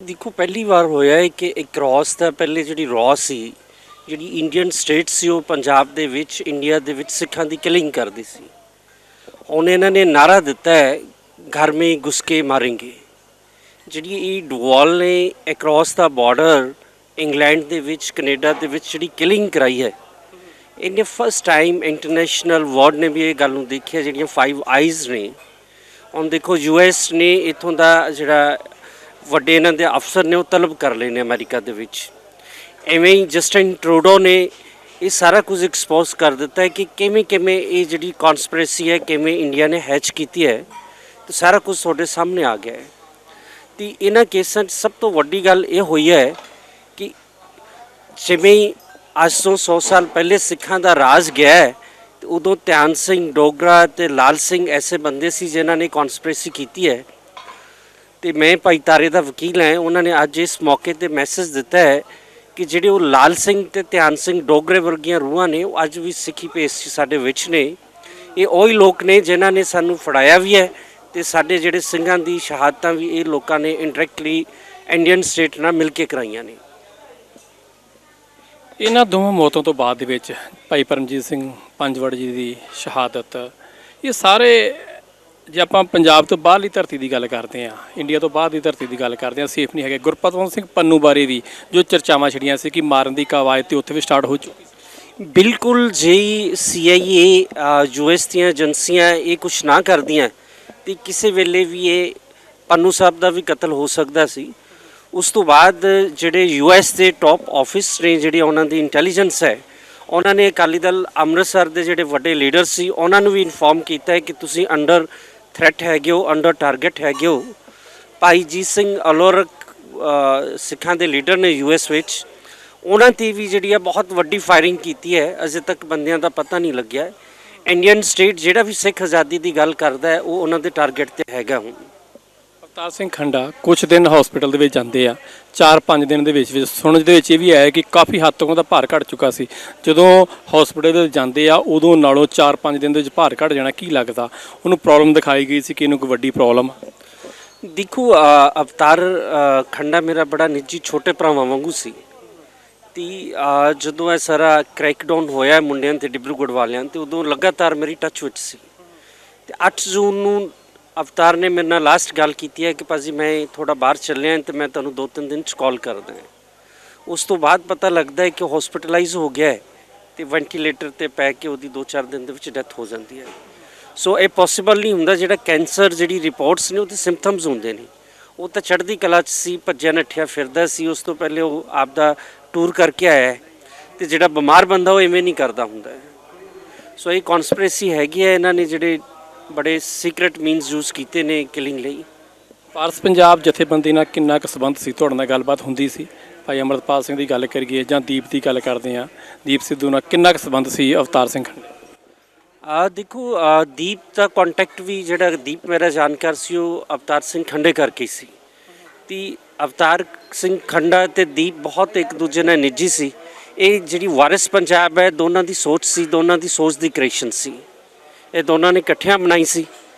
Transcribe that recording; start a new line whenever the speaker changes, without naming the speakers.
ਦੇਖੋ, ਪਹਿਲੀ ਵਾਰ ਹੋਇਆ ਹੈ ਕਿ ਇੱਕ ਕ੍ਰਾਸ ਦਾ, ਪਹਿਲੇ ਜਿਹੜੀ ਰॉ ਸੀ, ਜਿਹੜੀ ਇੰਡੀਅਨ ਸਟੇਟ ਸੀ, ਉਹ ਪੰਜਾਬ ਦੇ ਵਿੱਚ ਇੰਡੀਆ ਦੇ ਵਿੱਚ ਸਿੱਖਾਂ ਦੀ ਕਿਲਿੰਗ ਕਰਦੀ ਸੀ। ਹੁਣ ਇਹਨਾਂ ਨੇ ਨਾਰਾ ਦਿੱਤਾ ਹੈ, ਘਰ ਮੇ ਘੁਸ ਕੇ ਮਾरेंगे ਜਿਹੜੀ ਇਹ ਡੁਆਲ ਨੇ ਅਕ੍ਰੋਸ ਦਾ ਬਾਰਡਰ ਇੰਗਲੈਂਡ ਦੇ ਵਿੱਚ ਕੈਨੇਡਾ ਦੇ ਵਿੱਚ ਜਿਹੜੀ ਕਿਲਿੰਗ ਕਰਾਈ ਹੈ, ਇਹਨੇ ਫਸਟ ਟਾਈਮ ਇੰਟਰਨੈਸ਼ਨਲ ਵਰਡ ਨੇ ਵੀ ਇਹ ਗੱਲ ਨੂੰ ਦੇਖਿਆ, ਜਿਹੜੀਆਂ ਫਾਈਵ ਆਈਜ਼ ਨੇ। ਹੁਣ ਦੇਖੋ ਯੂਐਸ ਨੇ ਇਥੋਂ ਦਾ ਜਿਹੜਾ ਵੱਡੇ ਇਹਨਾਂ ਦੇ ਅਫਸਰ ਨੇ ਉਹ ਤਲਬ ਕਰ ਲਏ ਨੇ ਅਮਰੀਕਾ ਦੇ ਵਿੱਚ। ਐਵੇਂ ਹੀ ਜਸਟਿਨ ਟਰੂਡੋ ਨੇ ਇਹ ਸਾਰਾ ਕੁਝ ਐਕਸਪੋਜ਼ ਕਰ ਦਿੱਤਾ ਹੈ ਕਿ ਕਿਵੇਂ ਕਿਵੇਂ ਇਹ ਜਿਹੜੀ ਕਨਸਪੀਰੇਸੀ ਹੈ, ਕਿਵੇਂ ਇੰਡੀਆ ਨੇ ਹੈਚ ਕੀਤੀ ਹੈ, ਤੇ ਸਾਰਾ ਕੁਝ ਤੁਹਾਡੇ ਸਾਹਮਣੇ ਆ ਗਿਆ ਹੈ। ਤੇ ਇਹਨਾਂ ਕੇਸਾਂ 'ਚ ਸਭ ਤੋਂ ਵੱਡੀ ਗੱਲ ਇਹ ਹੋਈ ਹੈ ਕਿ ਜਿਵੇਂ ਹੀ ਅੱਜ ਤੋਂ 100 ਸਾਲ ਪਹਿਲੇ ਸਿੱਖਾਂ ਦਾ ਰਾਜ ਗਿਆ ਹੈ ਉਦੋਂ ਧਿਆਨ ਸਿੰਘ ਡੋਗਰਾ ਤੇ ਲਾਲ ਸਿੰਘ ਐਸੇ ਬੰਦੇ ਸੀ ਜਿਨ੍ਹਾਂ ਨੇ ਕਨਸਪੀਰੇਸੀ ਕੀਤੀ ਹੈ। ਤੇ ਮੈਂ ਭਾਈ ਤਾਰੇ ਦਾ ਵਕੀਲ ਹਾਂ, ਉਹਨਾਂ ਨੇ ਅੱਜ ਇਸ ਮੌਕੇ ਤੇ ਮੈਸੇਜ ਦਿੱਤਾ ਹੈ ਕਿ ਜਿਹੜੇ ਉਹ ਲਾਲ ਸਿੰਘ ਤੇ ਧਿਆਨ ਸਿੰਘ ਡੋਗਰੇ ਵਰਗੀਆਂ ਰੂਹਾਂ ਨੇ, ਉਹ ਅੱਜ ਵੀ ਸਿੱਖੀ ਪੇਸ਼ ਸਾਡੇ ਵਿੱਚ ਨੇ। ਇਹ ਉਹੀ ਲੋਕ ਨੇ ਜਿਨ੍ਹਾਂ ਨੇ ਸਾਨੂੰ ਫੜਾਇਆ ਵੀ ਹੈ ਤੇ ਸਾਡੇ ਜਿਹੜੇ ਸਿੰਘਾਂ ਦੀ ਸ਼ਹਾਦਤਾਂ ਵੀ ਇਹ ਲੋਕਾਂ ਨੇ ਇਨਡਾਇਰੈਕਟਲੀ ਇੰਡੀਅਨ ਸਟੇਟ ਨਾਲ ਮਿਲ ਕੇ ਕਰਾਈਆਂ ਨੇ।
ਇਹਨਾਂ ਦੋਵਾਂ ਮੌਤਾਂ ਤੋਂ ਬਾਅਦ ਦੇ ਵਿੱਚ ਭਾਈ ਪਰਮਜੀਤ ਸਿੰਘ ਪੰਜਵੜ ਜੀ ਦੀ ਸ਼ਹਾਦਤ, ਇਹ ਸਾਰੇ ਜੇ ਆਪਾਂ ਪੰਜਾਬ ਤੋਂ ਬਾਹਰਲੀ ਧਰਤੀ ਦੀ ਗੱਲ ਕਰਦੇ ਆ ਇੰਡੀਆ ਤੋਂ ਬਾਹਰ ਦੀ ਧਰਤੀ ਦੀ ਗੱਲ ਕਰਦੇ ਆ ਸੇਫ ਨਹੀਂ ਹੈਗੇ। ਗੁਰਪਤਵੰਤ ਸਿੰਘ ਪੰਨੂ ਬਾਰੇ ਵੀ ਜੋ ਚਰਚਾਵਾਂ ਛੜੀਆਂ ਸੀ ਕਿ ਮਾਰਨ ਦੀ ਕਵਾਇਦ ਤੇ ਉੱਥੇ ਵੀ ਸਟਾਰਟ ਹੋ ਚੁੱਕੀ ਸੀ।
ਬਿਲਕੁਲ ਜੇ ਸੀਆਈਏ ਯੂਐਸ ਦੀਆਂ ਏਜੰਸੀਆਂ ਇਹ ਕੁਝ ਨਾ ਕਰਦੀਆਂ, ਤੇ ਕਿਸੇ ਵੇਲੇ ਵੀ ਇਹ ਪੰਨੂ ਸਾਹਿਬ ਦਾ ਵੀ ਕਤਲ ਹੋ ਸਕਦਾ ਸੀ। ਉਸ ਤੋਂ ਬਾਅਦ ਜਿਹੜੇ ਯੂਐਸ ਦੇ ਟੌਪ ਆਫਿਸ ਨੇ, ਜਿਹੜੇ ਉਹਨਾਂ ਦੀ ਇੰਟੈਲੀਜੈਂਸ ਹੈ, ਉਹਨਾਂ ਨੇ ਅਕਾਲੀ ਦਲ ਅੰਮ੍ਰਿਤਸਰ ਦੇ ਜਿਹੜੇ ਵੱਡੇ ਲੀਡਰ ਸੀ, ਉਹਨਾਂ ਨੂੰ ਵੀ ਇਨਫੋਰਮ ਕੀਤਾ ਹੈ ਕਿ ਤੁਸੀਂ ਅੰਡਰ ਥ੍ਰੈਟ ਹੈਗੇ ਹੋ ਅੰਡਰ ਟਾਰਗੇਟ ਹੈਗੇ ਹੋ ਭਾਈ ਜੀ ਸਿੰਘ ਅਲੋਰਕ ਸਿੱਖਾਂ ਦੇ ਲੀਡਰ ਨੇ ਯੂਐਸ ਵਿੱਚ। ਉਹਨਾਂ ਤੇ ਵੀ ਜਿਹੜੀ ਆ ਬਹੁਤ ਵੱਡੀ ਫਾਇਰਿੰਗ ਕੀਤੀ ਹੈ। ਅਜੇ ਤੱਕ ਬੰਦਿਆਂ ਦਾ ਪਤਾ ਨਹੀਂ ਲੱਗਿਆ। ਇੰਡੀਅਨ ਸਟੇਟ ਜਿਹੜਾ ਵੀ ਸਿੱਖ ਆਜ਼ਾਦੀ ਦੀ ਗੱਲ ਕਰਦਾ ਹੈ, ਉਹ ਉਹਨਾਂ ਦੇ ਟਾਰਗੇਟ ਤੇ ਹੈਗਾ ਹੁਣ।
ਅਵਤਾਰ ਸਿੰਘ ਖੰਡਾ ਕੁਝ ਦਿਨ ਹਸਪੀਟਲ ਦੇ ਵਿੱਚ ਜਾਂਦੇ ਆ। 4-5 ਦਿਨ ਦੇ ਵਿੱਚ ਵਿੱਚ ਸੁਣਨ ਦੇ ਵਿੱਚ ਇਹ ਵੀ ਆਇਆ ਕਿ ਕਾਫੀ ਹੱਦ ਤੱਕ ਉਹਦਾ ਭਾਰ ਘਟ ਚੁੱਕਾ ਸੀ। ਜਦੋਂ ਹਸਪੀਟਲ ਦੇ ਜਾਂਦੇ ਆ, ਉਦੋਂ ਨਾਲੋਂ 4-5 ਦਿਨ ਦੇ ਵਿੱਚ ਭਾਰ ਘਟ ਜਾਣਾ ਕੀ ਲੱਗਦਾ? ਉਹਨੂੰ ਪ੍ਰੋਬਲਮ ਦਿਖਾਈ ਗਈ ਸੀ ਕਿ ਇਹਨੂੰ ਕੋਈ ਵੱਡੀ ਪ੍ਰੋਬਲਮ
ਦੇਖੋ ਅਵਤਾਰ ਖੰਡਾ ਮੇਰਾ ਬੜਾ ਨਿੱਜੀ ਛੋਟੇ ਭਰਾਵਾਂ ਵਾਂਗੂ ਸੀ। ਤੇ ਜਦੋਂ ਇਹ ਸਾਰਾ ਕ੍ਰੈਕਡਾਊਨ ਹੋਇਆ ਮੁੰਡਿਆਂ ਤੇ ਡਿਬਰੂਗੜ੍ਹ ਵਾਲਿਆਂ ਤੇ, ਉਦੋਂ ਲਗਾਤਾਰ ਮੇਰੀ ਟੱਚ ਵਿੱਚ ਸੀ। ਤੇ 8 ਜੂਨ ਨੂੰ ਅਵਤਾਰ ਨੇ ਮੇਰੇ ਨਾਲ ਲਾਸਟ ਗੱਲ ਕੀਤੀ ਹੈ ਕਿ ਭਾਜੀ ਮੈਂ ਥੋੜਾ ਬਾਹਰ ਚੱਲਿਆ ਤੇ ਮੈਂ ਤੁਹਾਨੂੰ ਦੋ ਤਿੰਨ ਦਿਨ ਚ ਕਾਲ ਕਰਦਾ ਹਾਂ ਉਸ ਤੋਂ ਬਾਅਦ ਪਤਾ ਲੱਗਦਾ ਹੈ ਕਿ ਹਸਪੀਟਲਾਈਜ਼ ਹੋ ਗਿਆ ਹੈ ਤੇ ਵੈਂਟੀਲੇਟਰ ਤੇ ਪੈ ਕੇ ਉਹਦੀ 2-4 ਦਿਨ ਦੇ ਵਿੱਚ ਡੈਥ ਹੋ ਜਾਂਦੀ ਹੈ। ਸੋ ਇਹ ਪੋਸੀਬਲ ਨਹੀਂ ਹੁੰਦਾ ਜਿਹੜਾ ਕੈਂਸਰ ਜਿਹੜੀ ਰਿਪੋਰਟਸ ਨੇ, ਉਹਦੇ ਸਿੰਪਟਮਸ ਹੁੰਦੇ ਨੇ। ਉਹ ਤਾਂ ਚੜ੍ਹਦੀ ਕਲਾ ਚ ਸੀ, ਭੱਜਿਆ ਨੱਠਿਆ ਫਿਰਦਾ ਸੀ, ਉਸ ਤੋਂ ਪਹਿਲੇ ਉਹ ਆਪ ਦਾ ਟੂਰ ਕਰਕੇ ਆਇਆ ਹੈ ਤੇ ਜਿਹੜਾ ਬਿਮਾਰ ਬੰਦਾ ਉਹ ਐਵੇਂ ਨਹੀਂ ਕਰਦਾ ਹੁੰਦਾ ਸੋ ਇਹ ਕਨਸਪੀਰੇਸੀ ਹੈਗੀ ਹੈ, ਇਹਨਾਂ ਨੇ ਜਿਹੜੇ ਬੜੇ ਸੀਕ੍ਰੀਟ ਮੀਨਸ ਯੂਜ਼ ਕੀਤੇ ਨੇ ਕਿਲਿੰਗ ਲਈ।
ਪਾਰਸ ਪੰਜਾਬ ਜਥੇਬੰਦੀ ਨਾਲ ਕਿੰਨਾ ਕੁ ਸੰਬੰਧ ਸੀ? ਤੁਹਾਡੇ ਨਾਲ ਗੱਲਬਾਤ ਹੁੰਦੀ ਸੀ। ਭਾਈ ਅਮਰਤਪਾਲ ਸਿੰਘ ਦੀ ਗੱਲ ਕਰੀਏ ਜਾਂ ਦੀਪ ਦੀ ਗੱਲ ਕਰਦੇ ਆ ਦੀਪ ਸਿੱਧੂ ਨਾਲ ਕਿੰਨਾ ਕੁ ਸੰਬੰਧ ਸੀ ਅਵਤਾਰ ਸਿੰਘ ਖੰਡੇ?
ਆ ਦੇਖੋ ਦੀਪ ਦਾ ਕੰਟੈਕਟ ਵੀ ਜਿਹੜਾ ਦੀਪ ਮੇਰਾ ਜਾਣਕਾਰ ਸੀ ਉਹ ਅਵਤਾਰ ਸਿੰਘ ਖੰਡੇ ਕਰਕੇ ਸੀ। ਤੇ ਅਵਤਾਰ ਸਿੰਘ ਖੰਡਾ ਤੇ ਦੀਪ ਬਹੁਤ ਇੱਕ ਦੂਜੇ ਨਾਲ ਨਿੱਜੀ ਸੀ। ਇਹ ਜਿਹੜੀ ਵਾਰਿਸ ਪੰਜਾਬ ਹੈ ਦੋਨਾਂ ਦੀ ਸੋਚ ਸੀ ਦੋਨਾਂ ਦੀ ਸੋਚ ਦੀ ਕ੍ਰੀਏਸ਼ਨ ਸੀ। ਇਹ ਦੋਨਾਂ ਨੇ ਇਕੱਠਿਆਂ ਬਣਾਈ ਸੀ।